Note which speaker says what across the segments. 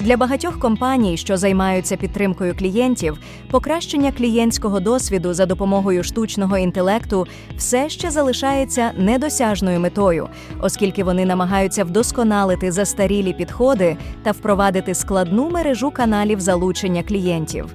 Speaker 1: Для багатьох компаній, що займаються підтримкою клієнтів, покращення клієнтського досвіду за допомогою штучного інтелекту все ще залишається недосяжною метою, оскільки вони намагаються вдосконалити застарілі підходи та впровадити складну мережу каналів залучення клієнтів.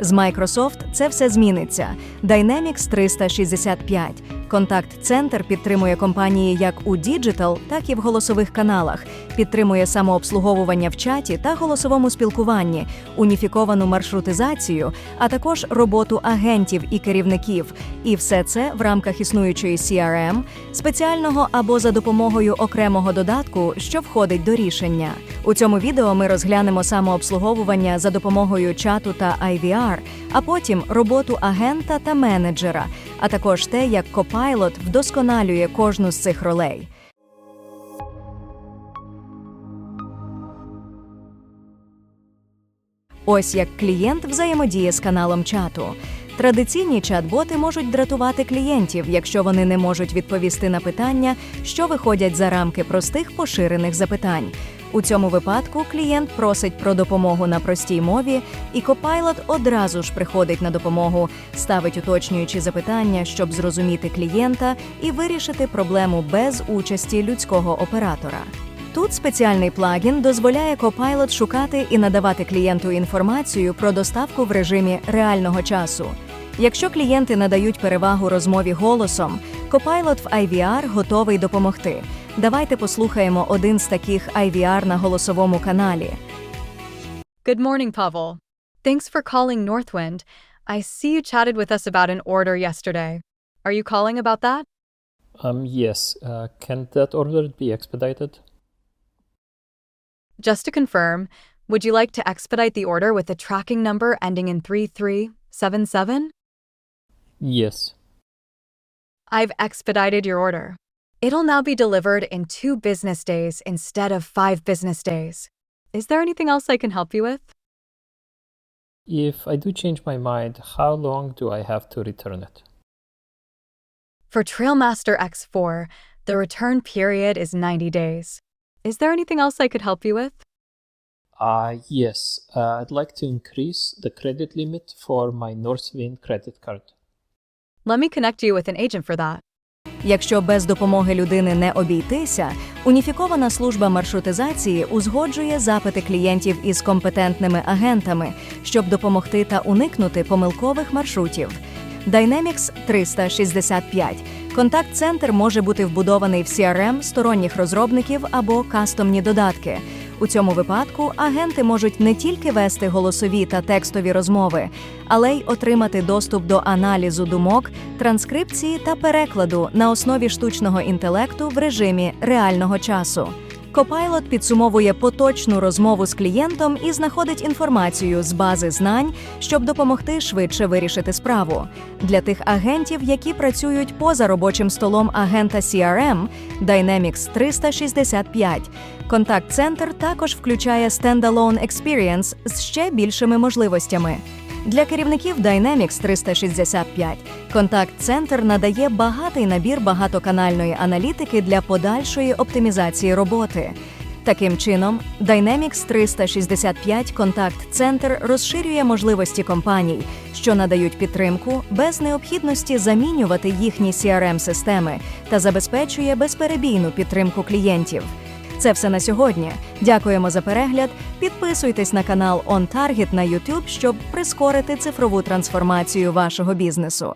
Speaker 1: З Microsoft це все зміниться. Dynamics 365. Контакт-центр підтримує компанії як у діджитал, так і в голосових каналах, підтримує самообслуговування в чаті та голосовому спілкуванні, уніфіковану маршрутизацію, а також роботу агентів і керівників. І все це в рамках існуючої CRM, спеціального або за допомогою окремого додатку, що входить до рішення. У цьому відео ми розглянемо самообслуговування за допомогою чату та IVR, а потім роботу агента та менеджера, а також те, як Copilot вдосконалює кожну з цих ролей. Ось як клієнт взаємодіє з каналом чату. Традиційні чат-боти можуть дратувати клієнтів, якщо вони не можуть відповісти на питання, що виходять за рамки простих поширених запитань. У цьому випадку клієнт просить про допомогу на простій мові, і Copilot одразу ж приходить на допомогу, ставить уточнюючі запитання, щоб зрозуміти клієнта і вирішити проблему без участі людського оператора. Тут спеціальний плагін дозволяє Copilot шукати і надавати клієнту інформацію про доставку в режимі реального часу. Якщо клієнти надають перевагу розмові голосом, Copilot в IVR готовий допомогти. Давайте послухаємо один з таких IVR на голосовому каналі.
Speaker 2: Good morning, Pavel. Thanks for calling Northwind. I see you chatted with us about an order yesterday. Are you calling about that?
Speaker 3: Um, yes. Uh, can that order be expedited?
Speaker 2: Just to confirm, would you like to expedite the order with the tracking number ending in 3377?
Speaker 3: Yes.
Speaker 2: I've expedited your order. It'll now be delivered in two business days instead of five business days. Is there anything else I can help you with?
Speaker 3: If I do change my mind, how long do I have to return it?
Speaker 2: For Trailmaster X4, the return period is 90 days. Is there anything else I could help you with?
Speaker 3: Uh, yes. Uh, I'd like to increase the credit limit for my Northwind credit card.
Speaker 2: Let me connect you with an agent for that.
Speaker 1: Якщо без допомоги людини не обійтися, уніфікована служба маршрутизації узгоджує запити клієнтів із компетентними агентами, щоб допомогти та уникнути помилкових маршрутів. Dynamics 365. Контакт-центр може бути вбудований в CRM сторонніх розробників або кастомні додатки. У цьому випадку агенти можуть не тільки вести голосові та текстові розмови, але й отримати доступ до аналізу думок, транскрипції та перекладу на основі штучного інтелекту в режимі реального часу. Copilot підсумовує поточну розмову з клієнтом і знаходить інформацію з бази знань, щоб допомогти швидше вирішити справу. Для тих агентів, які працюють поза робочим столом агента CRM Dynamics 365, контакт-центр також включає Standalone Experience з ще більшими можливостями. Для керівників Dynamics 365 контакт-центр надає багатий набір багатоканальної аналітики для подальшої оптимізації роботи. Таким чином, Dynamics 365 контакт-центр розширює можливості компаній, що надають підтримку без необхідності замінювати їхні CRM-системи та забезпечує безперебійну підтримку клієнтів. Це все на сьогодні. Дякуємо за перегляд. Підписуйтесь на канал OnTarget на YouTube, щоб прискорити цифрову трансформацію вашого бізнесу.